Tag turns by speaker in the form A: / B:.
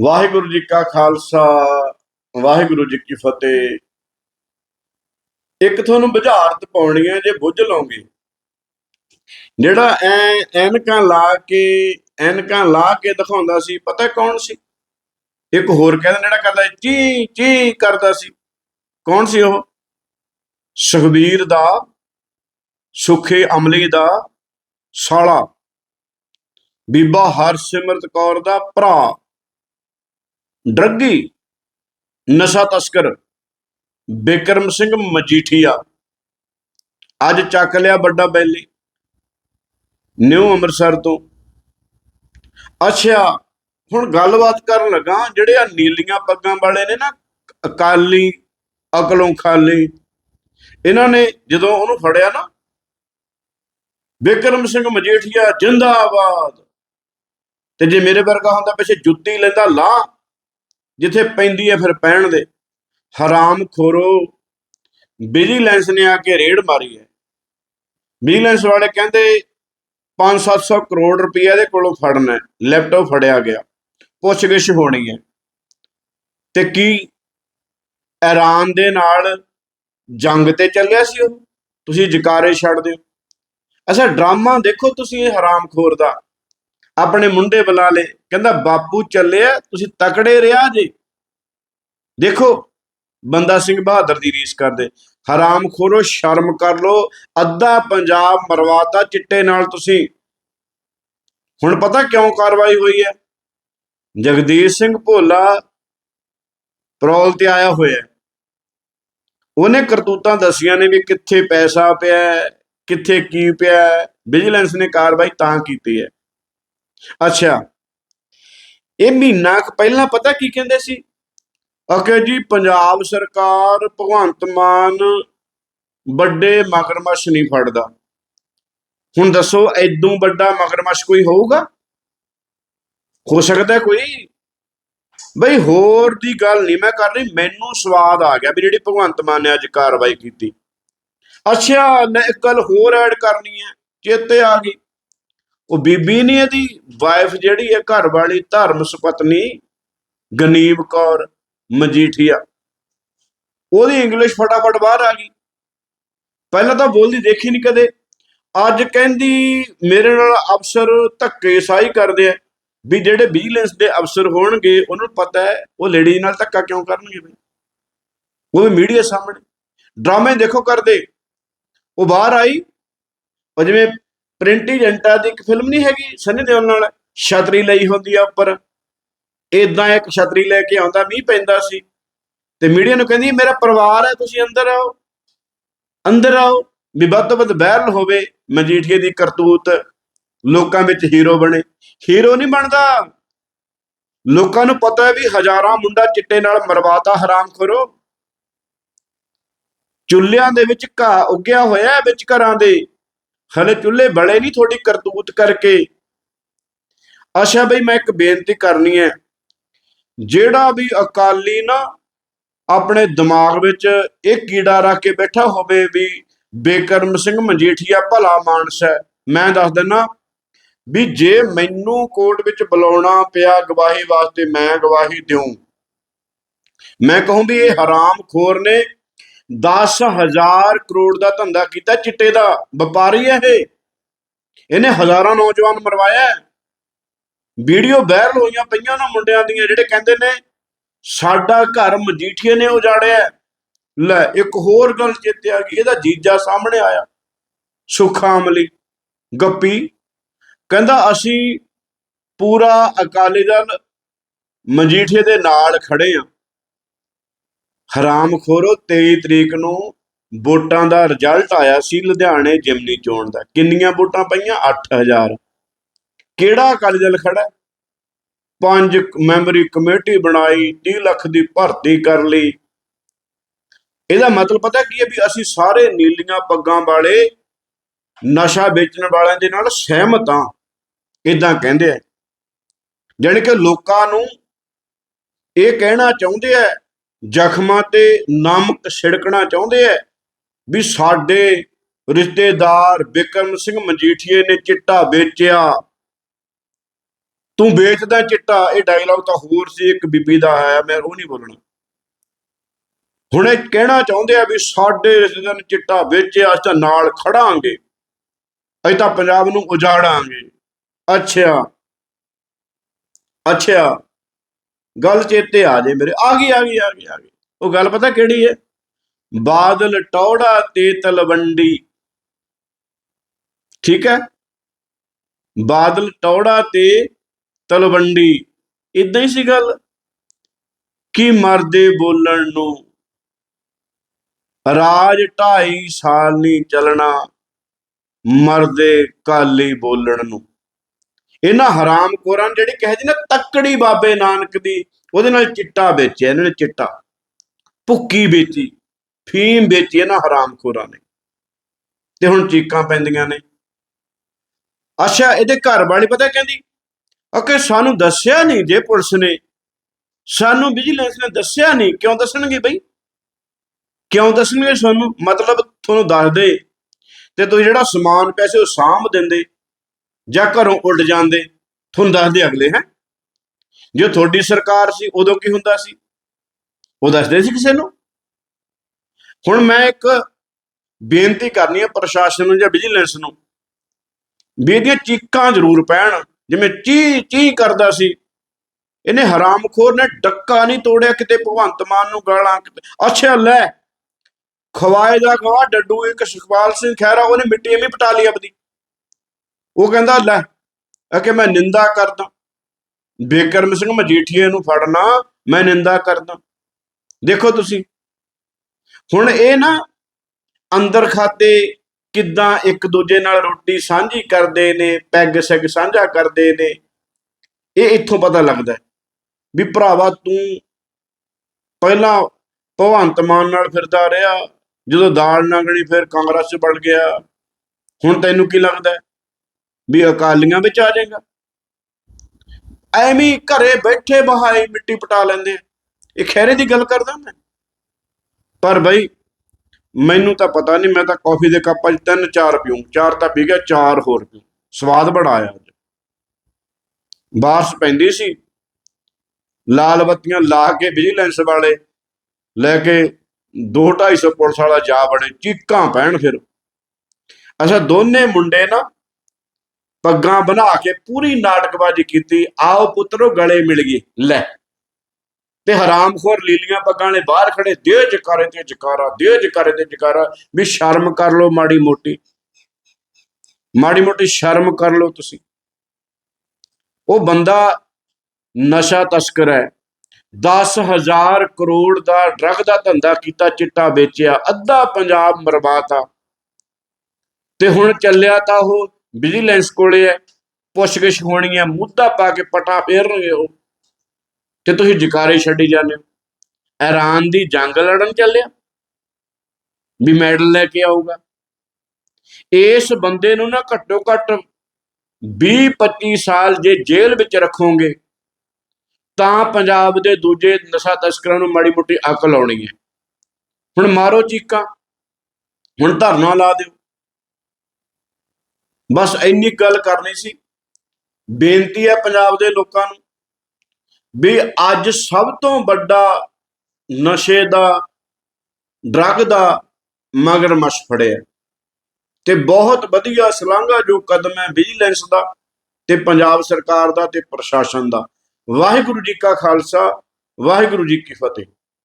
A: ਵਾਹਿਗੁਰੂ ਜੀ ਕਾ ਖਾਲਸਾ ਵਾਹਿਗੁਰੂ ਜੀ ਕੀ ਫਤਿਹ। ਇੱਕ ਤੁਹਾਨੂੰ ਬੁਝਾਰਤ ਪਾਉਣੀ ਹੈ ਜੇ ਬੁੱਝ ਲਓਗੇ। ਜਿਹੜਾ ਐ ਐਨਕਾਂ ਲਾ ਕੇ ਐਨਕਾਂ ਲਾ ਕੇ ਦਿਖਾਉਂਦਾ ਸੀ ਪਤਾ ਕੌਣ ਸੀ? ਇੱਕ ਹੋਰ ਕਹਿੰਦਾ ਜਿਹੜਾ ਕਰਦਾ ਸੀ, ਚੀ ਚੀ ਕਰਦਾ ਸੀ। ਕੌਣ ਸੀ ਉਹ? ਸੁਖਬੀਰ ਦਾ ਸੁਖੇ ਅਮਲੀ ਦਾ ਸਾਲਾ। ਬੀਬਾ ਹਰਸਿਮਰਤ ਕੌਰ ਦਾ ਭਰਾ। ਡਰੱਗੀ, ਨਸ਼ਾ ਤਸਕਰ, ਬਿਕਰਮ ਸਿੰਘ ਮਜੀਠੀਆ। ਅੱਜ ਚੱਕ ਲਿਆ ਵੱਡਾ ਬੈਲੀ, ਨਿਊ ਅੰਮ੍ਰਿਤਸਰ ਤੋਂ। ਅੱਛਾ, ਹੁਣ ਗੱਲਬਾਤ ਕਰਨ ਲੱਗਾ, ਜਿਹੜੇ ਆ ਨੀਲੀਆਂ ਪੱਗਾਂ ਵਾਲੇ ਨੇ ਨਾ, ਅਕਾਲੀ, ਅਕਲੋਂ ਖਾਲੀ, ਇਹਨਾਂ ਨੇ ਜਦੋਂ ਉਹਨੂੰ ਫੜਿਆ ਨਾ, ਬਿਕਰਮ ਸਿੰਘ ਮਜੀਠੀਆ ਜਿੰਦਾਬਾਦ। ਤੇ ਜੇ ਮੇਰੇ ਵਰਗਾ ਹੁੰਦਾ ਪਿੱਛੇ ਜੁੱਤੀ ਲੈਂਦਾ, ਲਾ। ਜਿੱਥੇ ਪੈਂਦੀ ਹੈ ਫਿਰ ਪਹਿਣ ਦੇ। ਹਰਾਮ ਖੋਰੋ। ਵਿਜੀਲੈਂਸ ਨੇ ਆ ਕੇ ਰੇਡ ਮਾਰੀ ਹੈ। ਵਿਜੀਲੈਂਸ ਵਾਲੇ ਕਹਿੰਦੇ 5-700 ਕਰੋੜ ਰੁਪਏ ਦੇ ਕੋਲੋਂ ਫੜਨਾ ਹੈ। ਲੈਪਟਾਪ ਫੜਿਆ ਗਿਆ। ਪੁੱਛਗਿੱਛ ਹੋਣੀ ਹੈ। ਤੇ ਕੀ ਇਰਾਨ ਦੇ ਨਾਲ ਜੰਗ ਤੇ ਚੱਲਿਆ ਸੀ ਉਹ? ਤੁਸੀਂ ਜਕਾਰੇ ਛੱਡ ਦਿਓ ਅੱਛਾ, ਡਰਾਮਾ ਦੇਖੋ ਤੁਸੀਂ ਇਹ ਹਰਾਮਖੋਰ ਦਾ। ਆਪਣੇ ਮੁੰਡੇ ਬੁਲਾ ਲੇ ਕਹਿੰਦਾ, ਬਾਪੂ ਚੱਲਿਆ, ਤੁਸੀਂ ਤਕੜੇ ਰਿਹਾ ਜੇ। ਦੇਖੋ, ਬੰਦਾ ਸਿੰਘ ਬਹਾਦਰ ਦੀ ਰੀਸ ਕਰਦੇ। ਹਰਾਮ ਖੋਰੋ ਸ਼ਰਮ ਕਰ ਲੋ ਅੱਧਾ ਪੰਜਾਬ ਮਰਵਾਤਾ ਚਿੱਟੇ ਨਾਲ ਤੁਸੀਂ। ਹੁਣ ਪਤਾ ਕਿਉਂ ਕਾਰਵਾਈ ਹੋਈ ਹੈ? ਜਗਦੀਸ਼ ਸਿੰਘ ਭੋਲਾ ਪਰੋਲ ਤੇ ਆਇਆ ਹੋਇਆ। ਉਹਨੇ ਕਰਤੂਤਾਂ ਦਸੀਆਂ ਨੇ ਵੀ ਕਿੱਥੇ ਪੈਸਾ ਪਿਆ, ਕਿੱਥੇ ਕੀ ਪਿਆ। ਵਿਜੀਲੈਂਸ ਨੇ ਕਾਰਵਾਈ ਤਾਂ ਕੀਤੀ ਹੈ। ਅੱਛਾ। ਇਹ ਮਹੀਨਾ ਕੁ ਪਹਿਲਾਂ ਪਤਾ ਕੀ ਕਹਿੰਦੇ ਸੀ? ਅਕੇ ਜੀ, ਪੰਜਾਬ ਸਰਕਾਰ ਭਗਵੰਤ ਮਾਨ ਵੱਡੇ ਮਗਰਮੱਛ ਨਹੀਂ ਫੜਦਾ। ਹੁਣ ਦੱਸੋ ਐਦੋਂ ਵੱਡਾ ਮਗਰਮੱਛ ਕੋਈ ਹੋਊਗਾ? ਹੋ ਸਕਦਾ ਕੋਈ? ਬਈ ਹੋਰ ਦੀ ਗੱਲ ਨਹੀਂ ਮੈਂ ਕਰ ਰਹੀ, ਮੈਨੂੰ ਸਵਾਦ ਆ ਗਿਆ ਵੀ ਜਿਹੜੀ ਭਗਵੰਤ ਮਾਨ ਨੇ ਅੱਜ ਕਾਰਵਾਈ ਕੀਤੀ। ਅੱਛਾ, ਮੈਂ ਇੱਕ ਗੱਲ ਹੋਰ ਐਡ ਕਰਨੀ ਹੈ, ਚੇਤੇ ਆ ਗਈ। ਉਹ ਬੀਬੀ ਨਹੀਂ ਇਹਦੀ ਵਾਈਫ ਜਿਹੜੀ ਹੈ ਘਰ ਵਾਲੀ ਧਰਮ ਸੁਪਤਨੀ ਗਨੀਬ ਕੌਰ ਮਜੀਠੀਆ। ਉਹਦੀ ਇੰਗਲਿਸ਼ ਫਟਾਫਟ ਬਾਹਰ ਆ ਗਈ। ਪਹਿਲਾਂ ਤਾਂ ਬੋਲਦੀ ਦੇਖੀ ਨਹੀਂ ਕਦੇ। ਅੱਜ ਕਹਿੰਦੀ, ਮੇਰੇ ਨਾਲ ਅਫਸਰ ਧੱਕੇ ਸਾਈ ਕਰਦੇ ਆ। ਵੀ ਜਿਹੜੇ ਵਿਜੀਲੈਂਸ ਦੇ ਅਫਸਰ ਹੋਣਗੇ, ਉਹਨਾਂ ਨੂੰ ਪਤਾ ਹੈ, ਉਹ ਲੇਡੀ ਨਾਲ ਧੱਕਾ ਕਿਉਂ ਕਰਨਗੇ ਬਈ? ਉਹ ਵੀ ਮੀਡੀਆ ਸਾਹਮਣੇ। ਡਰਾਮੇ ਦੇਖੋ ਕਰਦੇ। ਉਹ ਬਾਹਰ ਆਈ। ਉਹ ਜਿਵੇਂ ਪ੍ਰਿੰਟ ਜੰਟਾ ਦੀ ਇੱਕ ਫਿਲਮ ਨਹੀਂ ਹੈਗੀ ਸਨੀ ਦਿਓਲ ਨਾਲ, ਛਤਰੀ ਲਈ ਹੁੰਦੀ ਆ ਉੱਪਰ। ਇਦਾਂ ਇੱਕ ਛਤਰੀ ਲੈ ਕੇ ਆਉਂਦਾ, ਮੀਂਹ ਪੈਂਦਾ ਸੀ। ਤੇ ਮੀਡੀਆ ਨੂੰ ਕਹਿੰਦੀ, ਮੇਰਾ ਪਰਿਵਾਰ ਹੈ, ਤੁਸੀਂ ਅੰਦਰ ਆਓ। ਅੰਦਰ ਆਓ, ਵੀ ਵੱਧ ਤੋਂ ਵੱਧ ਵਾਇਰਲ ਹੋਵੇ ਮਜੀਠੀਏ ਦੀ ਕਰਤੂਤ। ਲੋਕਾਂ ਵਿੱਚ ਹੀਰੋ ਬਣੇ। ਹੀਰੋ ਨਹੀਂ ਬਣਦਾ। ਲੋਕਾਂ ਨੂੰ ਪਤਾ ਹੈ ਵੀ ਹਜ਼ਾਰਾਂ ਮੁੰਡਾ ਚਿੱਟੇ ਨਾਲ ਮਰਵਾਤਾ ਹਰਾਮ ਕਰੋ ਚੁੱਲ੍ਹਿਆਂ ਦੇ ਵਿੱਚ ਘਾਹ ਉੱਗਿਆ ਹੋਇਆ ਵਿੱਚ ਘਰਾਂ ਦੇ। ਹਲੇ ਚੁੱਲੇ ਬਲੇ ਨਹੀਂ ਤੁਹਾਡੀ ਕਰਤੂਤ ਕਰਕੇ। ਅੱਛਾ ਬਈ, ਮੈਂ ਇੱਕ ਬੇਨਤੀ ਕਰਨੀ ਹੈ। ਜਿਹੜਾ ਵੀ ਅਕਾਲੀ ਨਾ ਆਪਣੇ ਦਿਮਾਗ ਵਿੱਚ ਇਹ ਕੀੜਾ ਰੱਖ ਕੇ ਬੈਠਾ ਹੋਵੇ ਵੀ ਬੇਕਰਮ ਸਿੰਘ ਮਜੀਠੀਆ ਭਲਾ ਮਾਨਸ ਹੈ, ਮੈਂ ਦੱਸ ਦਿੰਨਾ ਵੀ ਜੇ ਮੈਨੂੰ ਕੋਰਟ ਵਿੱਚ ਬੁਲਾਉਣਾ ਪਿਆ ਗਵਾਹੀ ਵਾਸਤੇ, ਮੈਂ ਗਵਾਹੀ ਦਿਉ ਮੈਂ ਕਹੂੰ ਵੀ ਇਹ ਹਰਾਮ ਖੋਰ ਨੇ 10000 ਕਰੋੜ ਦਾ ਧੰਦਾ ਕੀਤਾ ਚਿੱਟੇ ਦਾ, ਵਪਾਰੀ ਹੈ ਇਹ। ਇਹਨੇ ਹਜ਼ਾਰਾਂ ਨੌਜਵਾਨ ਮਰਵਾਇਆ ਵੀਡੀਓ ਵਾਇਰਲ ਹੋਈਆਂ ਪਈਆਂ ਨਾ ਮੁੰਡਿਆਂ ਦੀਆਂ, ਜਿਹੜੇ ਕਹਿੰਦੇ ਨੇ, ਸਾਡਾ ਘਰ ਮਜੀਠੀਏ ਨੇ ਉਜਾੜਿਆ ਲੈ, ਇੱਕ ਹੋਰ ਗੱਲ ਚੇਤੇ ਆ ਗਈ ਇਹਦਾ ਜੀਜਾ ਸਾਹਮਣੇ ਆਇਆ ਸੁੱਖਾ ਅਮਲੀ ਗੱਪੀ। ਕਹਿੰਦਾ, ਅਸੀਂ ਪੂਰਾ ਅਕਾਲੀ ਦਲ ਮਜੀਠੀਏ ਦੇ ਨਾਲ ਖੜੇ ਆ ਹਰਾਮ ਖੋਰੋ 23 ਤਰੀਕ ਨੂੰ ਵੋਟਾਂ ਦਾ ਰਿਜ਼ਲਟ ਆਇਆ ਸੀ ਲੁਧਿਆਣੇ ਜਿਮਨੀ ਚੋਣ ਦਾ। ਕਿੰਨੀਆਂ ਵੋਟਾਂ ਪਈਆਂ? 8000 ਕਿਹੜਾ ਅਕਾਲੀ ਦਲ ਖੜਾ ਪੰਜ ਮੈਂਬਰੀ ਕਮੇਟੀ ਬਣਾਈ 30 ਲੱਖ ਦੀ ਭਰਤੀ ਕਰ ਲਈ। ਇਹਦਾ ਮਤਲਬ ਪਤਾ ਕੀ ਹੈ ਵੀ ਅਸੀਂ ਸਾਰੇ ਨੀਲੀਆਂ ਪੱਗਾਂ ਵਾਲੇ, ਨਸ਼ਾ ਵੇਚਣ ਵਾਲਿਆਂ ਦੇ ਨਾਲ ਸਹਿਮਤ ਹਾਂ। ਇਦਾਂ ਕਹਿੰਦੇ ਆ। ਜਾਣੀ ਕਿ ਲੋਕਾਂ ਨੂੰ ਇਹ ਕਹਿਣਾ ਚਾਹੁੰਦੇ ਆ ਜ਼ਖਮਾਂ ਤੇ ਨਮਕ ਛਿੜਕਣਾ ਚਾਹੁੰਦੇ ਆ ਵੀ ਸਾਡੇ ਰਿਸ਼ਤੇਦਾਰ ਬਿਕਰਮ ਸਿੰਘ ਮਜੀਠੀਏ ਨੇ ਚਿੱਟਾ ਵੇਚਿਆ। ਤੂੰ ਵੇਚਦਾ ਚਿੱਟਾ, ਇਹ ਡਾਇਲੌਗ ਤਾਂ ਹੋਰ ਸੀ, ਇੱਕ ਬੀਬੀ ਦਾ ਆਇਆ ਮੈਂ ਉਹ ਨਹੀਂ ਬੋਲਣਾ। ਹੁਣ ਇਹ ਕਹਿਣਾ ਚਾਹੁੰਦੇ ਆ ਵੀ ਸਾਡੇ ਰਿਸ਼ਤੇਦਾਰ ਨੇ ਚਿੱਟਾ ਵੇਚਿਆ, ਅਸੀਂ ਤਾਂ ਨਾਲ ਖੜਾਂਗੇ। ਅਸੀਂ ਤਾਂ ਪੰਜਾਬ ਨੂੰ ਉਜਾੜਾਂਗੇ। ਅੱਛਾ। ਅੱਛਾ। ਗੱਲ ਚੇਤੇ ਆ ਜੇ ਮੇਰੇ, ਆ ਗਈ ਆ ਗਈ ਆ ਗਈ ਆ ਗਈ। ਉਹ ਗੱਲ ਪਤਾ ਕਿਹੜੀ ਹੈ ਬਾਦਲ ਟੌੜਾ ਤੇ ਤਲਵੰਡੀ। ਠੀਕ ਹੈ? ਬਾਦਲ ਟੌੜਾ ਤੇ ਤਲਵੰਡੀ। ਇਦਾਂ ਹੀ ਸੀ ਗੱਲ। ਕਿ ਮਰਦੇ ਬੋਲਣ ਨੂੰ? ਰਾਜ ਢਾਈ ਸਾਲ ਨਹੀਂ ਚੱਲਣਾ। ਮਰਦੇ ਕਾਲੀ ਬੋਲਣ ਨੂੰ। ਇਹਨਾਂ ਹਰਾਮਖੋਰਾਂ ਨੇ ਜਿਹੜੀ ਕਹੇ ਜੀ ਨਾ ਤੱਕੜੀ ਬਾਬੇ ਨਾਨਕ ਦੀ, ਉਹਦੇ ਨਾਲ ਚਿੱਟਾ ਵੇਚਿਆ, ਇਹਨਾਂ ਨੇ ਚਿੱਟਾ। ਭੁੱਕੀ ਵੇਚੀ, ਫੀਮ ਵੇਚੀ ਇਹਨਾਂ ਹਰਾਮਖੋਰਾਂ ਨੇ। ਤੇ ਹੁਣ ਚੀਕਾਂ ਪੈਂਦੀਆਂ ਨੇ। ਅੱਛਾ, ਇਹਦੇ ਘਰ ਵਾਲੀ ਪਤਾ ਕਹਿੰਦੀ? ਓਕੇ ਸਾਨੂੰ ਦੱਸਿਆ ਨਹੀਂ ਜੇ ਪੁਲਿਸ ਨੇ। ਸਾਨੂੰ ਵਿਜੀਲੈਂਸ ਨੇ ਦੱਸਿਆ ਨਹੀਂ। ਕਿਉਂ ਦੱਸਣਗੇ ਬਈ? ਕਿਉਂ ਦੱਸਣਗੇ? ਸਾਨੂੰ ਮਤਲਬ ਤੁਹਾਨੂੰ ਦੱਸਦੇ ਤੇ ਤੁਸੀਂ ਜਿਹੜਾ ਸਮਾਨ ਪੈਸੇ ਉਹ ਸਾਂਭ ਦਿੰਦੇ। ਜਾਂ ਘਰੋਂ ਉੱਡ ਜਾਂਦੇ, ਤੁਹਾਨੂੰ ਦੱਸਦੇ ਅਗਲੇ, ਹੈ? ਜੇ ਤੁਹਾਡੀ ਸਰਕਾਰ ਸੀ, ਉਦੋਂ ਕੀ ਹੁੰਦਾ ਸੀ? ਉਹ ਦੱਸਦੇ ਸੀ ਕਿਸੇ ਨੂੰ? ਹੁਣ ਮੈਂ ਇੱਕ ਬੇਨਤੀ ਕਰਨੀ ਹੈ ਪ੍ਰਸ਼ਾਸਨ ਨੂੰ ਜਾਂ ਵਿਜੀਲੈਂਸ ਨੂੰ ਵੀ ਇਹਦੀਆਂ ਚੀਕਾਂ ਜ਼ਰੂਰ ਪੈਣ। ਜਿਵੇਂ ਚੀ ਚੀ ਕਰਦਾ ਸੀ, ਇਹਨੇ ਹਰਾਮਖੋਰ ਨੇ ਡੱਕਾ ਨਹੀਂ ਤੋੜਿਆ ਕਿਤੇ, ਭਗਵੰਤ ਮਾਨ ਨੂੰ ਗਾਲਾਂ ਕਿਤੇ। ਅੱਛਾ, ਲੈ, ਖਵਾਏ ਦਾ ਖਵਾ ਡੱਡੂ ਇੱਕ ਸੁਖਪਾਲ ਸਿੰਘ ਖਹਿਰਾ, ਉਹਨੇ ਮਿੱਟੀ ਐਵੇਂ ਪਟਾ ਲਈ ਆਪਦੀ। ਉਹ ਕਹਿੰਦਾ, ਲੈ ਆ ਕਿ ਮੈਂ ਨਿੰਦਾ ਕਰਦਾ। ਬੇਕਰਮ ਸਿੰਘ ਮਜੀਠੀਏ ਨੂੰ ਫੜਨਾ, ਮੈਂ ਨਿੰਦਾ ਕਰਦਾ। ਦੇਖੋ ਤੁਸੀਂ, ਹੁਣ ਇਹ ਨਾ ਅੰਦਰ ਖਾਤੇ ਕਿੱਦਾਂ ਇੱਕ ਦੂਜੇ ਨਾਲ ਰੋਟੀ ਸਾਂਝੀ ਕਰਦੇ ਨੇ, ਪੈਗ ਸੈਗ ਸਾਂਝਾ ਕਰਦੇ ਨੇ, ਇਹ ਇੱਥੋਂ ਪਤਾ ਲੱਗਦਾ ਵੀ ਭਰਾਵਾ ਤੂੰ ਪਹਿਲਾਂ ਭਗਵੰਤ ਮਾਨ ਨਾਲ ਫਿਰਦਾ ਰਿਹਾ, ਜਦੋਂ ਦਾਲ ਨੰਗਣੀ ਫਿਰ ਕਾਂਗਰਸ 'ਚ ਵੜ ਗਿਆ, ਹੁਣ ਤੈਨੂੰ ਕੀ ਲੱਗਦਾ ਵੀ ਅਕਾਲੀਆਂ ਵਿੱਚ ਆ ਜਾਏਗਾ। ਐਵੇਂ ਘਰੇ ਬੈਠੇ ਬਹਾਏ ਮਿੱਟੀ ਪਟਾ ਲੈਂਦੇ ਆ। ਇਹ ਖੈਰੇ ਦੀ ਗੱਲ ਕਰਦਾ ਮੈਂ। ਪਰ ਬਈ, ਮੈਨੂੰ ਤਾਂ ਪਤਾ ਨਹੀਂ, ਮੈਂ ਤਾਂ ਕਾਫੀ ਦੇ ਕੱਪਾਂ 'ਚ ਤਿੰਨ ਚਾਰ ਪੀਉਂ ਚਾਰ ਤਾਂ ਪੀ ਗਿਆ, ਚਾਰ ਹੋਰ ਪੀਉਂ ਸਵਾਦ ਬੜਾ ਆਇਆ ਅੱਜ। ਬਾਰਿਸ਼ ਪੈਂਦੀ ਸੀ। ਲਾਲ ਬੱਤੀਆਂ ਲਾ ਕੇ ਵਿਜੀਲੈਂਸ ਵਾਲੇ ਲੈ ਕੇ 2-250 ਪੁਲਿਸ ਵਾਲਾ ਜਾ ਬੜੇ ਚੀਕਾਂ ਪੈਣ ਫਿਰ। ਅੱਛਾ, ਦੋਨੇ ਮੁੰਡੇ ਨਾ ਪੱਗਾਂ ਬਣਾ ਕੇ ਪੂਰੀ ਨਾਟਕਬਾਜ਼ੀ ਕੀਤੀ, ਆਓ ਪੁੱਤਰੋ ਗਲੇ ਮਿਲ ਗਏ ਲੈ। ਤੇ ਹਰਾਮਖੋਰ ਲੀਲੀਆਂ ਪੱਗਾਂ ਨੇ ਬਾਹਰ ਖੜੇ, ਦੇ ਜਕਾਰੇ ਤੇ ਜਕਾਰਾ, ਦੇ ਜਕਾਰੇ ਤੇ ਜਕਾਰਾ, ਵੀ ਸ਼ਰਮ ਕਰ ਲੋ ਮਾੜੀ ਮੋਟੀ। ਮਾੜੀ ਮੋਟੀ ਸ਼ਰਮ ਕਰ ਲੋ ਤੁਸੀਂ। ਉਹ ਬੰਦਾ ਨਸ਼ਾ ਤਸਕਰ ਹੈ। 10000 ਕਰੋੜ ਦਾ ਡਰਗ ਦਾ ਧੰਦਾ ਕੀਤਾ, ਚਿੱਟਾ ਵੇਚਿਆ, ਅੱਧਾ ਪੰਜਾਬ ਮਰਵਾਤਾ। ਤੇ ਹੁਣ ਚੱਲਿਆ ਤਾਂ ਉਹ ਵਿਜੀਲੈਂਸ ਕੋਲੇ ਹੈ, ਪੁੱਛਗਿਛ ਹੋਣੀ ਹੈ, ਮੁੱਦਾ ਪਾ ਕੇ ਪਟਾ ਫੇਰਨਗੇ ਉਹ ਤੇ ਤੁਸੀਂ ਜਕਾਰੇ ਛੱਡੀ ਜਾਂਦੇ ਹੋ। ਇਰਾਨ ਦੀ ਜੰਗ ਲੜਨ ਚੱਲਿਆ। ਵੀ ਮੈਡਲ ਲੈ ਕੇ ਆਊਗਾ। ਇਸ ਬੰਦੇ ਨੂੰ ਨਾ ਘੱਟੋ ਘੱਟ 20 25 ਸਾਲ ਜੇ ਜੇਲ੍ਹ ਵਿੱਚ ਰੱਖੋਗੇ, ਤਾਂ ਪੰਜਾਬ ਦੇ ਦੂਜੇ ਨਸ਼ਾ ਤਸਕਰਾਂ ਨੂੰ ਮਾੜੀ ਮੋਟੀ ਅਕਲ ਆਉਣੀ ਹੈ। ਹੁਣ ਮਾਰੋ ਚੀਕਾਂ। ਹੁਣ ਧਰਨਾ ਲਾ ਦਿਓ। ਬਸ ਇੰਨੀ ਗੱਲ ਕਰਨੀ ਸੀ। ਬੇਨਤੀ ਹੈ ਪੰਜਾਬ ਦੇ ਲੋਕਾਂ ਨੂੰ ਵੀ ਅੱਜ ਸਭ ਤੋਂ ਵੱਡਾ ਨਸ਼ੇ ਦਾ, ਡਰੱਗ ਦਾ ਮਗਰਮੱਛ ਫੜਿਆ ਤੇ ਬਹੁਤ ਵਧੀਆ ਸਲਾਘਾ ਜੋ ਕਦਮ ਹੈ ਵਿਜੀਲੈਂਸ ਦਾ ਤੇ ਪੰਜਾਬ ਸਰਕਾਰ ਦਾ ਤੇ ਪ੍ਰਸ਼ਾਸਨ ਦਾ। ਵਾਹਿਗੁਰੂ ਜੀ ਕਾ ਖਾਲਸਾ, ਵਾਹਿਗੁਰੂ ਜੀ ਕੀ ਫਤਿਹ।